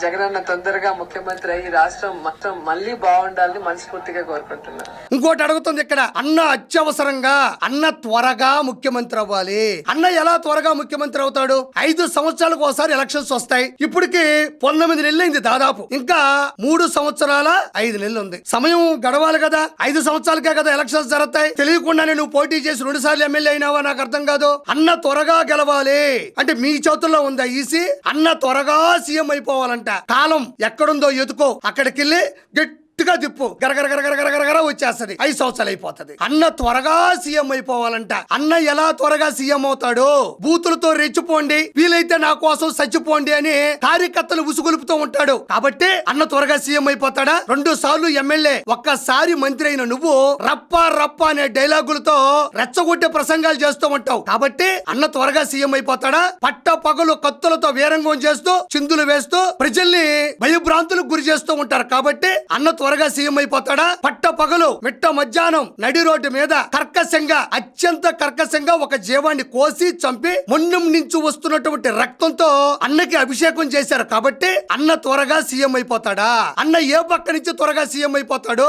జగనన్న తొందరగా ముఖ్యమంత్రి అయ్యి రాష్ట్రం మొత్తం మళ్ళీ బాగుండాలని మనస్ఫూర్తిగా కోరుకుంటున్నాను ఇంకోటి అడుగుతుంది ఇక్కడ. అన్న అత్యవసరంగా అన్న త్వరగా ముఖ్యమంత్రి అవ్వాలి. అన్న ఎలా త్వరగా ముఖ్యమంత్రి అవుతాడు? ఐదు సంవత్సరాలకు ఒకసారి ఎలక్షన్స్ వస్తాయి. ఇప్పటికి పంతొమ్మిది నెలలైంది దాదాపు. ఇంకా మూడు సంవత్సరాల ఐదు నెలలు ఉంది. సమయం గడవాలి కదా. ఐదు సంవత్సరాలకే కదా ఎలక్షన్స్ జరుగుతాయి. తెలియకుండానే నువ్వు పోటీ చేసి రెండు సార్లు ఎమ్మెల్యే అయినావా? నాకు అర్థం కాదు. అన్న త్వరగా గెలవాలి. అంటే మీ చేతుల్లో ఉందా ఈసీ? అన్న త్వరగా సీఎం అయిపోవాలంటే కాలం ఎక్కడుందో ఎదుకో అక్కడికి వెళ్ళి గట్టిగా తిప్పు గరగరగరగరగరగర వచ్చేస్తుంది వచ్చేస్తది. ఐదు సంవత్సరాలు అయిపోతది. అన్న త్వరగా సీఎం అయిపోవాలంట. అన్న ఎలా త్వరగా సీఎం అవుతాడు బూతులతో రెచ్చిపోండి. వీలైతే నా కోసం చచ్చిపోండి అని కార్యకర్తలు ఉసుగొలుపుతూ ఉంటాడు. కాబట్టి అన్న త్వరగా సీఎం అయిపోతాడా? రెండు సార్లు ఎమ్మెల్యే ఒక్కసారి మంత్రి అయిన నువ్వు రప్ప రప్ప అనే డైలాగులతో రెచ్చగొట్టే ప్రసంగాలు చేస్తూ ఉంటావు. కాబట్టి అన్న త్వరగా సీఎం అయిపోతాడా? పట్ట పగలు కత్తులతో వీరంగం చేస్తూ చిందులు వేస్తూ ప్రజల్ని భయభ్రాంతులకు గురి చేస్తూ ఉంటారు. కాబట్టి అన్న త్వర త్వరగా సీఎం అయిపోతాడా? పట్ట పగలు మిట్ట మధ్యాహ్నం నడి రోడ్డు మీద కర్కశంగా అత్యంత కర్కశంగా ఒక జీవాన్ని కోసి చంపి మున్నం నుంచి వస్తున్నటువంటి రక్తంతో అన్నకి అభిషేకం చేశారు. కాబట్టి అన్న త్వరగా సీఎం అయిపోతాడా? అన్న ఏ పక్క నుంచి త్వరగా సీఎం అయిపోతాడు?